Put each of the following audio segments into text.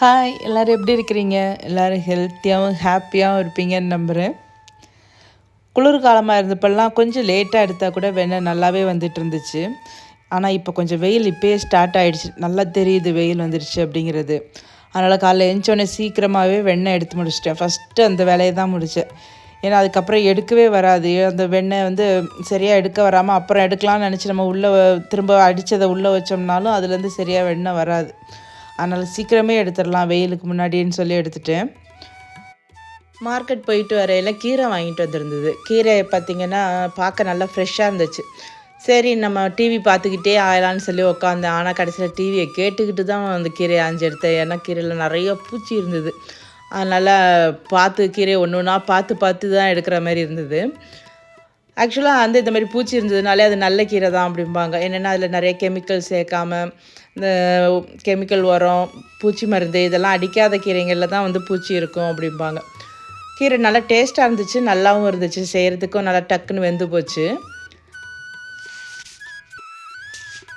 Hi எல்லோரும் எப்படி இருக்கிறீங்க? எல்லோரும் ஹெல்த்தியாகவும் ஹாப்பியாகவும் இருப்பீங்கன்னு நம்புகிறேன் குளிர்காலமாக இருந்தப்பெல்லாம் கொஞ்சம் லேட்டாக எடுத்தால் கூட வெண்ணெய் நல்லாவே வந்துட்டு இருந்துச்சு. ஆனால் இப்போ கொஞ்சம் வெயில் இப்போயே ஸ்டார்ட் ஆகிடுச்சு நல்லா தெரியுது வெயில் வந்துடுச்சு அப்படிங்கிறது. அதனால் காலைல எழுந்தோடனே சீக்கிரமாகவே வெண்ணெய் எடுத்து முடிச்சிட்டேன். ஃபஸ்ட்டு அந்த வேலையை தான் முடித்தேன் ஏன்னா அதுக்கப்புறம் எடுக்கவே வராது. அந்த வெண்ணெய் வந்து சரியாக எடுக்க வராமல் அப்புறம் எடுக்கலாம்னு நினச்சி நம்ம உள்ளே திரும்ப அடித்ததை உள்ளே வச்சோம்னாலும் அதுலேருந்து சரியாக வெண்ணெய் வராது. அதனால் சீக்கிரமே எடுத்துடலாம் வெயிலுக்கு முன்னாடின்னு சொல்லி எடுத்துட்டேன் மார்க்கெட் போயிட்டு வரையில் கீரை வாங்கிட்டு வந்திருந்தது. கீரை பார்த்திங்கன்னா பார்க்க நல்லா ஃப்ரெஷ்ஷாக இருந்துச்சு. சரி நம்ம டிவி பார்த்துக்கிட்டே ஆகலான்னு சொல்லி உட்காந்தேன் ஆனால் கடைசியில் டிவியை கேட்டுக்கிட்டு தான் அந்த கீரையை ஆஞ்சு எடுத்தேன். ஏன்னா கீரையில் நிறைய பூச்சி இருந்தது. அதனால் பார்த்து கீரையை ஒன்று ஒன்றா பார்த்து பார்த்து தான் எடுக்கிற மாதிரி இருந்தது. ஆக்சுவலாக வந்து இந்த மாதிரி பூச்சி இருந்ததுனாலே அது நல்ல கீரை தான் அப்படிம்பாங்க. என்னென்னா அதில் நிறைய கெமிக்கல் சேர்க்காமல் இந்த கெமிக்கல் உரம் பூச்சி மருந்து இதெல்லாம் அடிக்காத கீரைங்களில் தான் வந்து பூச்சி இருக்கும் அப்படிம்பாங்க. கீரை நல்லா டேஸ்ட்டாக இருந்துச்சு நல்லாவும் இருந்துச்சு செய்கிறதுக்கும் நல்லா டக்குன்னு வெந்து போச்சு.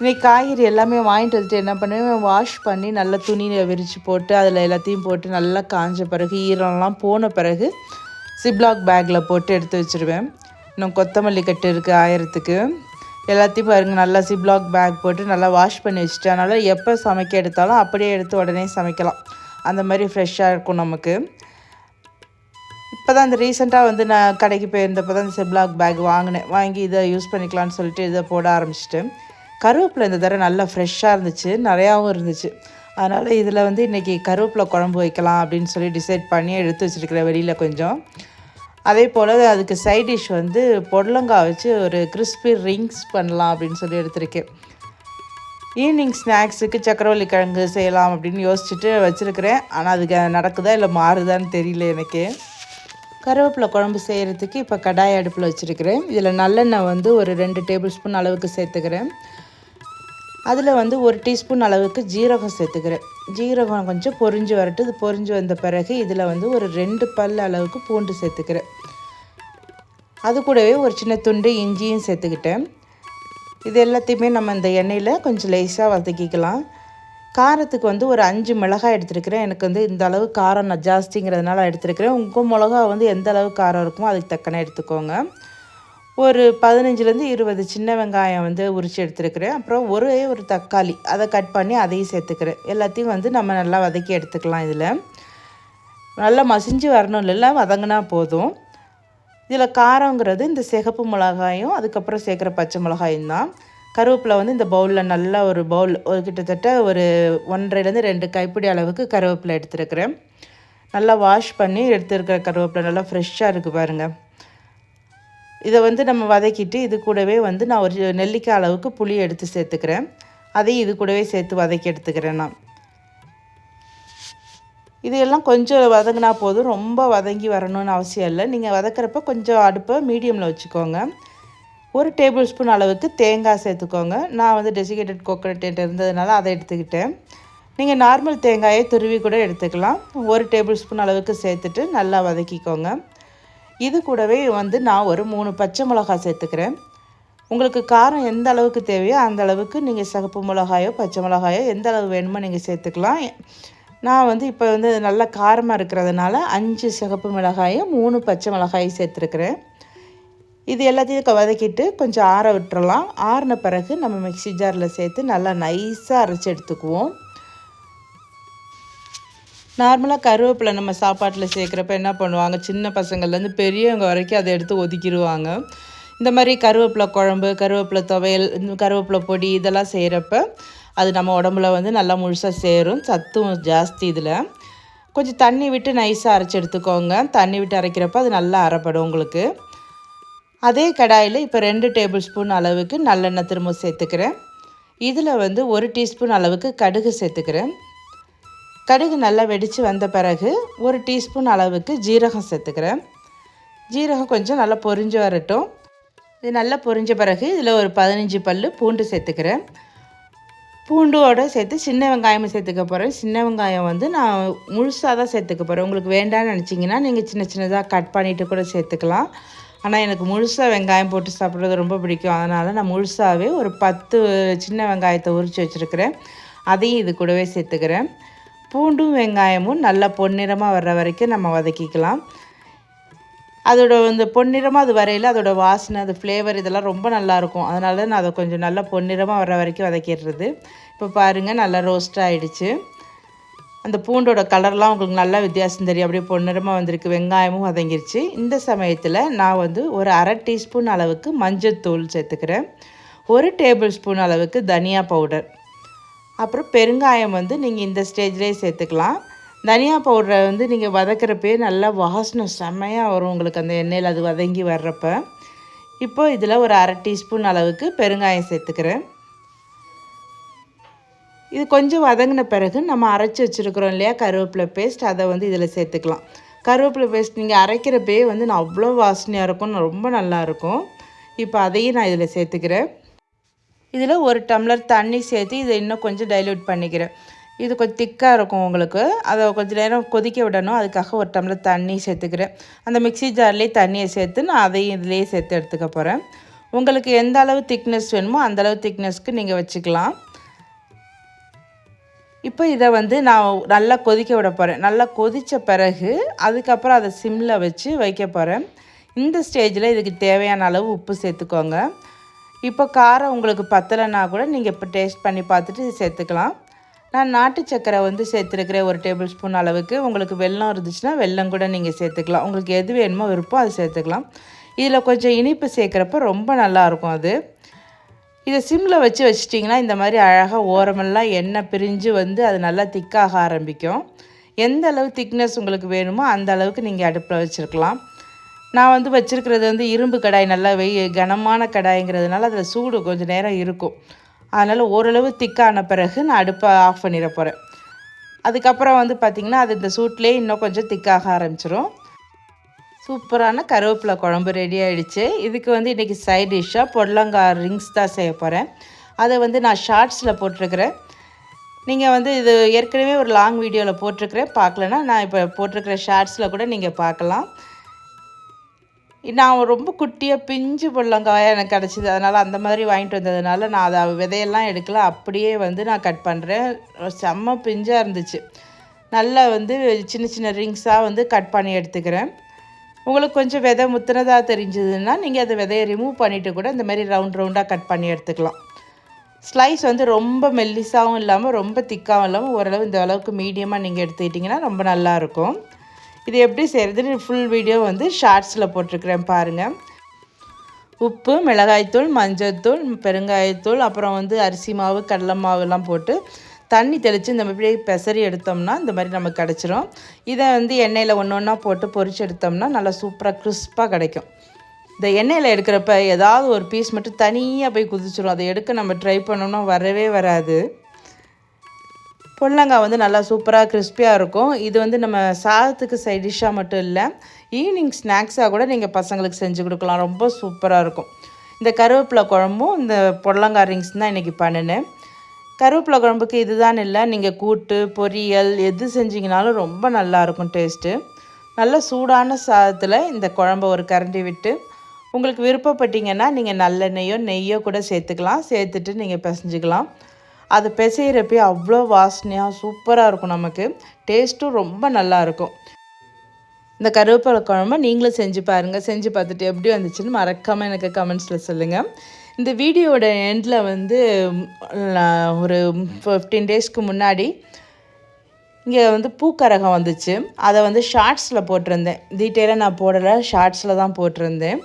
இன்னைக்கு காய்கறி எல்லாமே வாங்கிட்டு வந்துட்டு என்ன பண்ணுவேன் வாஷ் பண்ணி நல்லா துணியில் விரித்து போட்டு அதில் எல்லாத்தையும் போட்டு நல்லா காஞ்ச பிறகு ஈரம்லாம் போன பிறகு சிப்லாக் பேக்கில் போட்டு எடுத்து வச்சுருவேன். இன்னும் கொத்தமல்லி கட்டு இருக்குது ஆயிரத்துக்கு. எல்லாத்தையும் பாருங்கள் நல்லா சிப்லாக் பேக் போட்டு நல்லா வாஷ் பண்ணி வச்சுட்டு அதனால் எப்போ சமைக்க எடுத்தாலும் அப்படியே எடுத்து உடனே சமைக்கலாம். அந்த மாதிரி ஃப்ரெஷ்ஷாக இருக்கும் நமக்கு. இப்போ தான் இந்த ரீசெண்டாக வந்து நான் கடைக்கு போயிருந்தப்போ தான் இந்த சிப்லாக் பேக் வாங்கினேன். வாங்கி இதை யூஸ் பண்ணிக்கலான்னு சொல்லிட்டு இதை போட ஆரம்பிச்சிட்டேன் கருவேப்பிலை இந்த தடவை நல்லா ஃப்ரெஷ்ஷாக இருந்துச்சு நிறையாவும் இருந்துச்சு. அதனால் இதில் வந்து இன்றைக்கி கருவேப்பிலை குழம்பு வைக்கலாம் அப்படின்னு சொல்லி டிசைட் பண்ணி எடுத்து வச்சுருக்கிறேன் வெளியில் கொஞ்சம். அதே போல் அதுக்கு சைட் டிஷ் வந்து பொடலங்காய் வச்சு ஒரு கிறிஸ்பி ரிங்ஸ் பண்ணலாம் அப்படின்னு சொல்லி எடுத்திருக்கேன். ஈவினிங் ஸ்நாக்ஸுக்கு சக்கரவள்ளி கிழங்கு செய்யலாம் அப்படின்னு யோசிச்சுட்டு வச்சுருக்கிறேன். ஆனால் அதுக்கு நடக்குதா இல்லை மாறுதான்னு தெரியல எனக்கு. கருவேப்பிலை குழம்பு செய்கிறதுக்கு இப்போ கடாய் அடுப்பில் வச்சுருக்கிறேன். இதில் நல்லெண்ணெய் வந்து ஒரு ரெண்டு டேபிள் ஸ்பூன் அளவுக்கு சேர்த்துக்கிறேன். அதில் வந்து ஒரு டீஸ்பூன் அளவுக்கு ஜீரகம் சேர்த்துக்கிறேன். ஜீரகம் கொஞ்சம் பொறிஞ்சு வரட்டு இது பொறிஞ்சு வந்த பிறகு இதில் வந்து ஒரு ரெண்டு பல் அளவுக்கு பூண்டு சேர்த்துக்கிறேன். அது கூடவே ஒரு சின்ன துண்டு இஞ்சியும் சேர்த்துக்கிட்டேன். இது எல்லாத்தையுமே நம்ம இந்த எண்ணெயில் கொஞ்சம் லேசாக வதக்கிக்கலாம். காரத்துக்கு வந்து ஒரு அஞ்சு மிளகாய் எடுத்துருக்கிறேன். எனக்கு வந்து இந்த அளவு காரம் நான் ஜாஸ்திங்கிறதுனால எடுத்துருக்கிறேன். உங்கள் மிளகா வந்து எந்த அளவு காரம் இருக்குமோ அதுக்கு தக்கன எடுத்துக்கோங்க. ஒரு பதினஞ்சுலேருந்து இருபது சின்ன வெங்காயம் வந்து உரித்து எடுத்துருக்கிறேன். அப்புறம் ஒரே ஒரு தக்காளி அதை கட் பண்ணி அதையும் சேர்த்துக்கிறேன். எல்லாத்தையும் வந்து நம்ம நல்லா வதக்கி எடுத்துக்கலாம் இதில். நல்லா மசிஞ்சு வரணும் இல்லை வதங்கினா போதும். இதில் காரங்கிறது இந்த சிகப்பு மிளகாயும் அதுக்கப்புறம் சேர்க்குற பச்சை மிளகாயும் தான். கருவேப்பிலை வந்து இந்த பவுலில் நல்லா ஒரு பவுல் ஒரு கிட்டத்தட்ட ஒரு ஒன்றரைலேருந்து ரெண்டு கைப்பிடி அளவுக்கு கருவேப்பிலை எடுத்துருக்கிறேன். நல்லா வாஷ் பண்ணி எடுத்துருக்கிற கருவேப்பிலை நல்லா ஃப்ரெஷ்ஷாக இருக்குது பாருங்கள் இதை வந்து நம்ம வதக்கிட்டு இது கூடவே வந்து நான் ஒரு நெல்லிக்காய் அளவுக்கு புளி எடுத்து சேர்த்துக்கிறேன். அதையும் இது கூடவே சேர்த்து வதக்கி எடுத்துக்கிறேன் நான். இதையெல்லாம் கொஞ்சம் வதங்கினா போதும். ரொம்ப வதங்கி வரணும்னு அவசியம் இல்லை. நீங்கள் வதக்கிறப்ப கொஞ்சம் அடுப்பை மீடியமில் வச்சுக்கோங்க. ஒரு டேபிள் ஸ்பூன் அளவுக்கு தேங்காய் சேர்த்துக்கோங்க. நான் வந்து டெசிகேட்டட் கோகோனட் இருந்ததுனால அதை எடுத்துக்கிட்டேன். நீங்கள் நார்மல் தேங்காயை துருவி கூட எடுத்துக்கலாம். ஒரு டேபிள் ஸ்பூன் அளவுக்கு சேர்த்துட்டு நல்லா வதக்கிக்கோங்க. இது கூடவே வந்து நான் ஒரு மூணு பச்சை மிளகாய் சேர்த்துக்கிறேன். உங்களுக்கு காரம் எந்த அளவுக்கு தேவையோ அந்த அளவுக்கு நீங்கள் சிகப்பு மிளகாயோ பச்சை மிளகாயோ எந்த அளவு வேணுமோ நீங்கள் சேர்த்துக்கலாம். நான் வந்து இப்போ வந்து நல்லா காரமாக இருக்கிறதுனால அஞ்சு சிகப்பு மிளகாயும் மூணு பச்சை மிளகாயும் சேர்த்துருக்குறேன். இது எல்லாத்தையும் வதக்கிட்டு கொஞ்சம் ஆற விட்டுறலாம். ஆறின பிறகு நம்ம மிக்சி ஜாரில் சேர்த்து நல்லா நைஸாக அரைச்சி எடுத்துக்குவோம். நார்மலாக கருவேப்பிலை நம்ம சாப்பாட்டில் சேர்க்குறப்ப என்ன பண்ணுவாங்க? சின்ன பசங்கள்லேருந்து பெரியவங்க வரைக்கும் அதை எடுத்து ஒதுக்கிடுவாங்க. இந்த மாதிரி கருவேப்பிலை குழம்பு கருவேப்பிலை துவையல் கருவேப்பிலை பொடி இதெல்லாம் செய்கிறப்ப அது நம்ம உடம்புல வந்து நல்லா முழுசாக சேரும். சத்தும் ஜாஸ்தி இதில். கொஞ்சம் தண்ணி விட்டு நைஸாக அரைச்சி எடுத்துக்கோங்க. தண்ணி விட்டு அரைக்கிறப்ப அது நல்லா அரைப்படும் உங்களுக்கு. அதே கடாயில் இப்போ ரெண்டு டேபிள் ஸ்பூன் அளவுக்கு நல்லெண்ணெய் திரும்ப சேர்த்துக்கிறேன். இதில் வந்து ஒரு டீஸ்பூன் அளவுக்கு கடுகு சேர்த்துக்கிறேன். கடுகு நல்லா வெடித்து வந்த பிறகு ஒரு டீஸ்பூன் அளவுக்கு ஜீரகம் சேர்த்துக்கிறேன். ஜீரகம் கொஞ்சம் நல்லா பொரிஞ்சு வரட்டும். இது நல்லா பொரிஞ்ச பிறகு இதில் ஒரு பதினஞ்சு பல் பூண்டு சேர்த்துக்கிறேன். பூண்டோடு சேர்த்து சின்ன வெங்காயமும் சேர்த்துக்க போகிறேன் சின்ன வெங்காயம் வந்து நான் முழுசாக தான் சேர்த்துக்க போகிறேன் உங்களுக்கு வேண்டாம்னு நினச்சிங்கன்னா நீங்கள் சின்ன சின்னதாக கட் பண்ணிவிட்டு கூட சேர்த்துக்கலாம். ஆனால் எனக்கு முழுசாக வெங்காயம் போட்டு சாப்பிட்றது ரொம்ப பிடிக்கும். அதனால் நான் முழுசாகவே ஒரு பத்து சின்ன வெங்காயத்தை உரித்து வச்சுருக்கிறேன். அதையும் இது கூடவே சேர்த்துக்கிறேன். பூண்டும் வெங்காயமும் நல்லா பொன்னிறமாக வர்ற வரைக்கும் நம்ம வதக்கிக்கலாம். அதோட அந்த பொன்னிறமாக அது வரையில் அதோட வாசனை அது ஃப்ளேவர் இதெல்லாம் ரொம்ப நல்லாயிருக்கும் அதனால நான் அதை கொஞ்சம் நல்லா பொன்னிறமாக வர வரைக்கும் வதக்கிடுறது. இப்போ பாருங்கள் நல்லா ரோஸ்ட் ஆகிடுச்சு அந்த பூண்டோட கலர்லாம் உங்களுக்கு நல்லா வித்தியாசம் தெரியும். அப்படியே பொன்னிறமாக வந்திருக்கு. வெங்காயமும் வதங்கிருச்சு. இந்த சமயத்தில் நான் வந்து ஒரு அரை டீஸ்பூன் அளவுக்கு மஞ்சத்தூள் சேர்த்துக்கிறேன். ஒரு டேபிள் ஸ்பூன் அளவுக்கு தனியா பவுடர் அப்புறம் பெருங்காயம் வந்து நீங்கள் இந்த ஸ்டேஜ்லேயே சேர்த்துக்கலாம். தனியா பவுடரை வந்து நீங்கள் வதக்கிறப்பே நல்லா வாசனை செம்மையாக வரும் உங்களுக்கு அந்த எண்ணெயில். அது வதங்கி வர்றப்ப. இப்போ இதில் ஒரு அரை டீஸ்பூன் அளவுக்கு பெருங்காயம் சேர்த்துக்கிறேன். இது கொஞ்சம் வதங்கின பிறகு நம்ம அரைச்சி வச்சுருக்குறோம் இல்லையா கருவேப்பிலை பேஸ்ட் அதை வந்து இதில் சேர்த்துக்கலாம். கருவேப்பிலை பேஸ்ட் நீங்கள் அரைக்கிறப்பே வந்து நான் அவ்வளோ வாசனையாக இருக்கும் ரொம்ப நல்லாயிருக்கும் இப்போ அதையும் நான் இதில் சேர்த்துக்கிறேன். இதில் ஒரு டம்ளர் தண்ணி சேர்த்து இதை இன்னும் கொஞ்சம் டைல்யூட் பண்ணிக்கிறேன். இது கொஞ்சம் திக்காக இருக்கும் உங்களுக்கு. அதை கொஞ்சம் நேரம் கொதிக்க விடணும். அதுக்காக ஒரு டம்ளர் தண்ணி சேர்த்துக்கிறேன். அந்த மிக்சி ஜார்லேயே தண்ணியை சேர்த்து நான் அதையும் இதிலேயே சேர்த்து எடுத்துக்க போகிறேன் உங்களுக்கு எந்த அளவு திக்னஸ் வேணுமோ அந்த அளவு திக்னஸ்க்கு நீங்கள் வச்சுக்கலாம். இப்போ இதை வந்து நான் நல்லா கொதிக்க விட போகிறேன் நல்லா கொதித்த பிறகு அதுக்கப்புறம் அதை சிம்மில் வச்சு வைக்க போகிறேன் இந்த ஸ்டேஜில் இதுக்கு தேவையான அளவு உப்பு சேர்த்துக்கோங்க. இப்போ காரம் உங்களுக்கு பத்தலைன்னா கூட நீங்கள் இப்போ டேஸ்ட் பண்ணி பார்த்துட்டு சேர்த்துக்கலாம். நான் நாட்டு சக்கரை வந்து சேர்த்துருக்கிறேன் ஒரு டேபிள் ஸ்பூன் அளவுக்கு உங்களுக்கு வெள்ளம் இருந்துச்சுன்னா வெல்லம் கூட நீங்கள் சேர்த்துக்கலாம். உங்களுக்கு எது வேணுமோ விருப்பம் அது சேர்த்துக்கலாம். இதில் கொஞ்சம் இனிப்பு சேர்க்குறப்ப ரொம்ப நல்லாயிருக்கும் அது. இதை சிம்மில் வச்சு வச்சிட்டிங்கன்னா இந்த மாதிரி அழகாக ஓரமெல்லாம் எண்ணெய் பிரிஞ்சு வந்து அது நல்லா திக்காக ஆரம்பிக்கும். எந்த அளவு திக்னஸ் உங்களுக்கு வேணுமோ அந்த அளவுக்கு நீங்கள் அடுப்பில் வச்சுருக்கலாம். நான் வந்து வச்சுருக்கிறது வந்து இரும்பு கடாய் நல்லா வெய் கனமான கடாய்ங்கிறதுனால அதில் சூடு கொஞ்சம் நேரம் இருக்கும். அதனால் ஓரளவு திக்கான பிறகு நான் அடுப்பை ஆஃப் பண்ணிட போகிறேன் அதுக்கப்புறம் வந்து பார்த்திங்கன்னா அது இந்த சூட்லேயே இன்னும் கொஞ்சம் திக்காக ஆரம்பிச்சிடும் சூப்பரான கருவேப்பிலை குழம்பு ரெடி ஆகிடுச்சு இதுக்கு வந்து இன்றைக்கி சைட் டிஷ்ஷாக பொடலங்காய் ரிங்ஸ் தான் செய்ய போகிறேன் அதை வந்து நான் ஷார்ட்ஸில் போட்டிருக்கிறேன். நீங்கள் வந்து இது ஏற்கனவே ஒரு லாங் வீடியோவில் போட்டிருக்கிறேன். பார்க்கலன்னா நான் இப்போ போட்டிருக்கிற ஷார்ட்ஸில் கூட நீங்கள் பார்க்கலாம். நான் ரொம்ப குட்டியாக பிஞ்சு புள்ளங்காயாக எனக்கு கிடச்சிது. அதனால் அந்த மாதிரி வாங்கிட்டு வந்ததுனால நான் அதை விதையெல்லாம் எடுக்கல. அப்படியே வந்து நான் கட் பண்ணுறேன் செம்ம பிஞ்சாக இருந்துச்சு. நல்லா வந்து சின்ன சின்ன ரிங்ஸாக வந்து கட் பண்ணி எடுத்துக்கிறேன். உங்களுக்கு கொஞ்சம் விதை முத்தினதாக தெரிஞ்சதுன்னா நீங்கள் அதை விதையை ரிமூவ் பண்ணிவிட்டு கூட இந்த மாதிரி ரவுண்ட் ரவுண்டாக கட் பண்ணி எடுத்துக்கலாம். ஸ்லைஸ் வந்து ரொம்ப மெல்லிஸாகவும் இல்லாமல் ரொம்ப திக்காகவும் இல்லாமல் ஓரளவு இந்த அளவுக்கு மீடியமாக நீங்கள் எடுத்துக்கிட்டிங்கன்னா ரொம்ப நல்லாயிருக்கும் இது எப்படி செய்கிறதுன்னு ஃபுல் வீடியோ வந்து ஷார்ட்ஸில் போட்டிருக்கிறேன் பாருங்கள் உப்பு மிளகாய்த்தூள் மஞ்சள்தூள் பெருங்காயத்தூள் அப்புறம் வந்து அரிசி மாவு கடலை மாவுலாம் போட்டு தண்ணி தெளித்து இந்த மாதிரி பெசரி எடுத்தோம்னா இந்த மாதிரி நமக்கு கிடச்சிரும். இதை வந்து எண்ணெயில் ஒன்று ஒன்றா போட்டு பொறிச்சு எடுத்தோம்னா நல்லா சூப்பராக க்ரிஸ்பாக கிடைக்கும். இந்த எண்ணெயில் எடுக்கிறப்ப ஏதாவது ஒரு பீஸ் மட்டும் தனியாக போய் குதிச்சிடும் அதை எடுக்க நம்ம ட்ரை பண்ணோம்னா வரவே வராது. பொடலங்காய் வந்து நல்லா சூப்பராக கிறிஸ்பியாக இருக்கும். இது வந்து நம்ம சாதத்துக்கு சைட் டிஷ்ஷாக மட்டும் இல்லை ஈவினிங் ஸ்நாக்ஸாக கூட நீங்கள் பசங்களுக்கு செஞ்சு கொடுக்கலாம். ரொம்ப சூப்பராக இருக்கும். இந்த கருவேப்பிலை குழம்பும் இந்த பொடலங்காய் ரிங்ஸ் தான் இன்றைக்கி பண்ணினேன் கருவேப்பிலை குழம்புக்கு இதுதான் இல்லை நீங்கள் கூட்டு பொரியல் எது செஞ்சிங்கனாலும் ரொம்ப நல்லாயிருக்கும் டேஸ்ட்டு நல்ல சூடான சாதத்தில் இந்த குழம்ப ஒரு கரண்டி விட்டு உங்களுக்கு விருப்பப்பட்டீங்கன்னா நீங்கள் நல்லெண்ணெயோ நெய்யோ கூட சேர்த்துக்கலாம். சேர்த்துட்டு நீங்கள் பிசைஞ்சிக்கலாம். அது பிசைகிறப்பே அவ்வளோ வாசனையாக சூப்பராக இருக்கும் நமக்கு. டேஸ்ட்டும் ரொம்ப நல்லாயிருக்கும் இந்த கருவேப்பிலை குழம்பு நீங்களும் செஞ்சு பாருங்கள் செஞ்சு பார்த்துட்டு எப்படி வந்துச்சுன்னு மறக்காமல் எனக்கு கமெண்ட்ஸில் சொல்லுங்கள் இந்த வீடியோட எண்டில் வந்து ஒரு ஃபிஃப்டீன் டேஸ்க்கு முன்னாடி இங்கே வந்து பூக்கரகம் வந்துச்சு. அதை வந்து ஷார்ட்ஸில் போட்டிருந்தேன். டீட்டெயிலாக நான் போடலை. ஷார்ட்ஸில் தான் போட்டிருந்தேன்.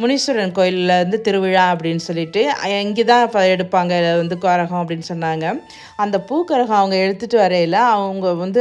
முனீஸ்வரன் கோயிலில் வந்து திருவிழா அப்படின்னு சொல்லிட்டு இங்கே தான் இப்போ எடுப்பாங்க வந்து கரகம் அப்படின்னு சொன்னாங்க. அந்த பூக்கரகம் அவங்க எடுத்துகிட்டு வரையில் அவங்க வந்து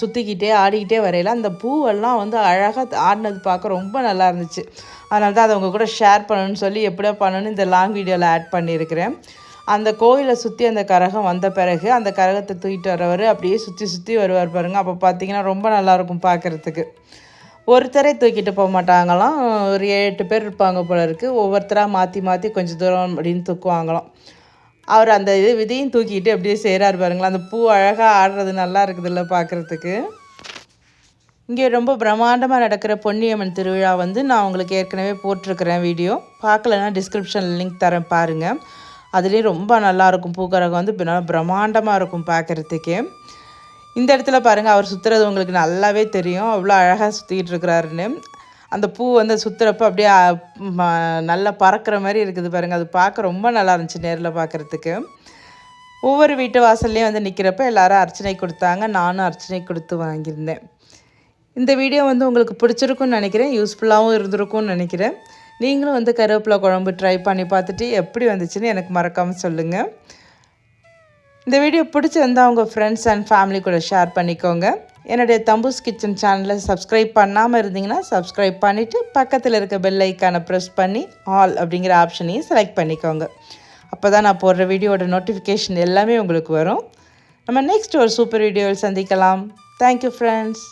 சுற்றிக்கிட்டே ஆடிக்கிட்டே வரையில் அந்த பூவெல்லாம் வந்து அழகாக ஆடினது பார்க்க ரொம்ப நல்லா இருந்துச்சு. அதனால தான் அதை அவங்க கூட ஷேர் பண்ணணும்னு சொல்லி எப்படியோ பண்ணணும்னு இந்த லாங் வீடியோவில் ஆட் பண்ணியிருக்கிறேன். அந்த கோயிலை சுற்றி அந்த கரகம் வந்த பிறகு அந்த கரகத்தை தூக்கிட்டு வரவர் அப்படியே சுற்றி சுற்றி வருவார் பாருங்கள் அப்போ பார்த்தீங்கன்னா ரொம்ப நல்லாயிருக்கும் பார்க்குறதுக்கு. ஒருத்தரே தூக்கிட்டு போக மாட்டாங்களாம். ஒரு ஏழு எட்டு பேர் இருப்பாங்க போல இருக்குது ஒவ்வொருத்தராக மாற்றி மாற்றி கொஞ்சம் தூரம் அப்படின்னு தூக்குவாங்களாம். அவர் அந்த இது விதையும் தூக்கிட்டு அப்படியே செய்கிறார் பாருங்களா அந்த பூ அழகாக ஆடுறது நல்லா இருக்குதுல்ல பார்க்குறதுக்கு இங்கே ரொம்ப பிரம்மாண்டமாக நடக்கிற பொன்னியம்மன் திருவிழா வந்து நான் உங்களுக்கு ஏற்கனவே போட்டிருக்கிறேன் வீடியோ. பார்க்கலன்னா டிஸ்கிரிப்ஷனில் லிங்க் தரேன் பாருங்கள் அதுலேயும் ரொம்ப நல்லாயிருக்கும் பூக்கரகம் வந்து நல்லா பிரம்மாண்டமாக இருக்கும் பார்க்குறதுக்கே இந்த இடத்துல பாருங்கள் அவர் சுற்றுறது உங்களுக்கு நல்லாவே தெரியும். அவ்வளோ அழகாக சுற்றிக்கிட்டு இருக்கிறாருன்னு. அந்த பூ வந்து சுற்றுறப்ப அப்படியே நல்லா பறக்கிற மாதிரி இருக்குது பாருங்கள் அது பார்க்க ரொம்ப நல்லா இருந்துச்சு நேரில் பார்க்குறதுக்கு. ஒவ்வொரு வீட்டு வாசல்லையும் வந்து நிற்கிறப்ப எல்லாரும் அர்ச்சனை கொடுத்தாங்க. நானும் அர்ச்சனை கொடுத்து வாங்கியிருந்தேன். இந்த வீடியோ வந்து உங்களுக்கு பிடிச்சிருக்கும்னு நினைக்கிறேன். யூஸ்ஃபுல்லாகவும் இருந்திருக்கும்னு நினைக்கிறேன். நீங்களும் வந்து கருவேப்பிலை குழம்பு ட்ரை பண்ணி பார்த்துட்டு எப்படி வந்துச்சுன்னு எனக்கு மறக்காமல் சொல்லுங்கள் இந்த வீடியோ பிடிச்சிருந்தா உங்கள் ஃப்ரெண்ட்ஸ் அண்ட் ஃபேமிலி கூட ஷேர் பண்ணிக்கோங்க. என்னுடைய தம்பூஸ் கிச்சன் சேனலை சப்ஸ்கிரைப் பண்ணாமல் இருந்தீங்கன்னா சப்ஸ்கிரைப் பண்ணிவிட்டு பக்கத்தில் இருக்க பெல் ஐக்கானை ப்ரெஸ் பண்ணி ஆல் அப்படிங்கிற ஆப்ஷனையும் செலக்ட் பண்ணிக்கோங்க. அப்போ தான் நான் போடுற வீடியோட நோட்டிஃபிகேஷன் எல்லாமே உங்களுக்கு வரும். நம்ம நெக்ஸ்ட் ஒரு சூப்பர் வீடியோவில் சந்திக்கலாம். Thank you friends